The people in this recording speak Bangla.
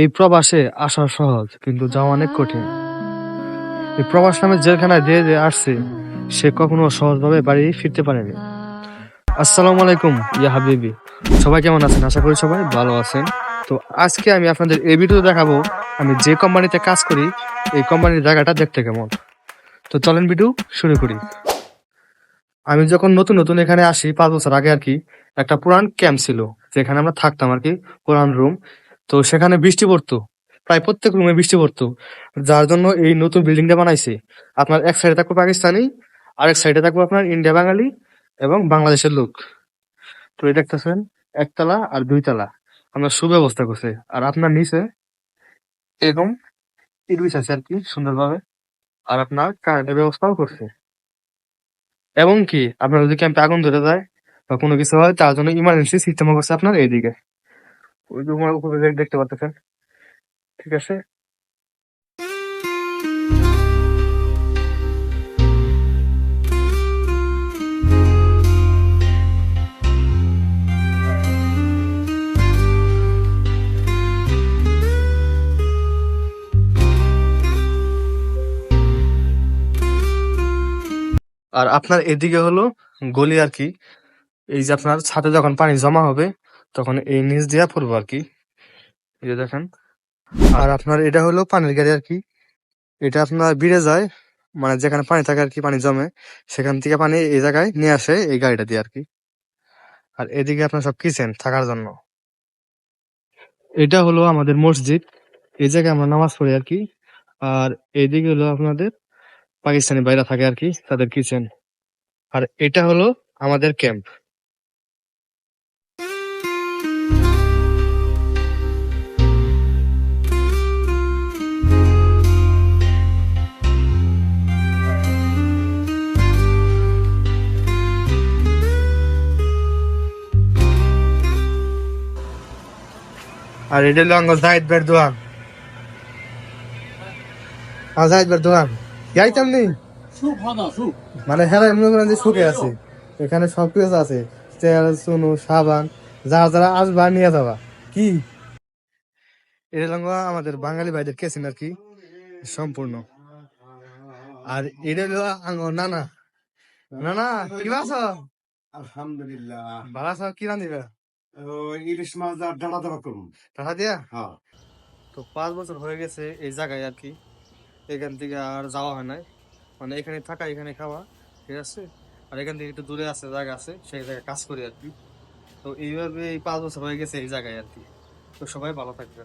এই প্রবাসে আসা সহজ, কিন্তু যাওয়া অনেক কঠিন। এই প্রবাস নামে জেলখানায় দিয়ে দিয়ে আসছে, সে কখনো সহজভাবে বাড়ি ফিরতে পারেনি। আসসালামু আলাইকুম, ইয়া হাবিবি। সবাই কেমন আছেন? আশা করি সবাই ভালো আছেন। তো আজকে আমি আপনাদের এই ভিডিও দেখাবো, আমি যে কোম্পানিতে কাজ করি, এই কোম্পানির জায়গাটা দেখতে কেমন। তো চলেন ভিডিও শুরু করি। আমি যখন নতুন নতুন এখানে আসি, পাঁচ বছর আগে আর কি, একটা পুরান ক্যাম্প ছিল, যেখানে আমরা থাকতাম আর কি, পুরান রুম। তো সেখানে বৃষ্টি পড়তো। প্রায় প্রত্যেক রুমে বৃষ্টি পড়তো। যার জন্য এই নতুন বিল্ডিংটা বানাইছে। আপনার এক সাইডে থাকব পাকিস্তানি, আরেক সাইডে থাকব আপনার ইন্ডিয়া বাঙালি এবং বাংলাদেশের লোক। তো এই দেখতেছেন, একতলা আর দুইতলা। আপনার সুব্যবস্থা করছে। আর আপনার নিচে এরকম ইট আছে আর কি, সুন্দরভাবে। আর আপনার কারেন্টের ব্যবস্থাও করছে। এবং কি, আপনার যদি ক্যাম্পে আগুন ধরে যায় বা কোনো কিছু হয়, তার জন্য ইমার্জেন্সি সিস্টেমও করছে আপনার এইদিকে। ওই উপরে উপরে দেখতে পাচ্ছেন? ঠিক আছে? আর আপনার এদিকে হলো গলি আর কি। এই যে আপনার ছাদে যখন পানি জমা হবে তখন এই নিচ দিয়া পড়ব আর কি। দেখেন। আর আপনার এটা হলো পানির গাড়ি আর কি। এটা আপনার বিড়ে যায় মানে যেখানে পানি থাকে আর কি, পানি জমে, সেখান থেকে পানি এই জায়গায় নিয়ে আসে এই গাড়িটা দিয়ে আর কি। আর এদিকে আপনার সব কিচেন থাকার জন্য। এটা হলো আমাদের মসজিদ। এই জায়গায় আমরা নামাজ পড়ি আর কি। আর এইদিকে হলো আপনাদের পাকিস্তানি বাইরা থাকে আর কি, তাদের কিচেন। আর এটা হলো আমাদের ক্যাম্প। আর এটা হলো আঙ্গল জাহিদ বের দোকান। হ্যাঁ জাহিদ বের দোকান। যাইতাম নি? মানে হ্যাঁ এমনি করেন যে সুখে আছে। এখানে সব কিছু আছে। তেল চুনু সাবান যারা যারা আসবা নিয়ে যাবা। কি? এটা হলো আমাদের বাঙালি ভাইদের কেসিন আর কি। সম্পূর্ণ। আর এটা হলো আঙ্গ নানা। নানা কি আছো আলহামদুলিল্লাহ। ভালো আছো? কি রান্ধিবে? ইলিশ মাছ আর ডাঁড়া দাবা করুন টাকা দিয়া? হ্যাঁ। তো পাঁচ বছর হয়ে গেছে এই জায়গায় আর কি। এখান থেকে আর যাওয়া হয় নাই। মানে এখানে থাকা এখানে খাওয়া ঠিক আছে? আর এখান থেকে একটু দূরে আছে জায়গা আছে সেই জায়গায় কাজ করি আর কি। তো এইভাবে এই পাঁচ বছর হয়ে গেছে এই জায়গায় আর কি। তো সবাই ভালো থাকবে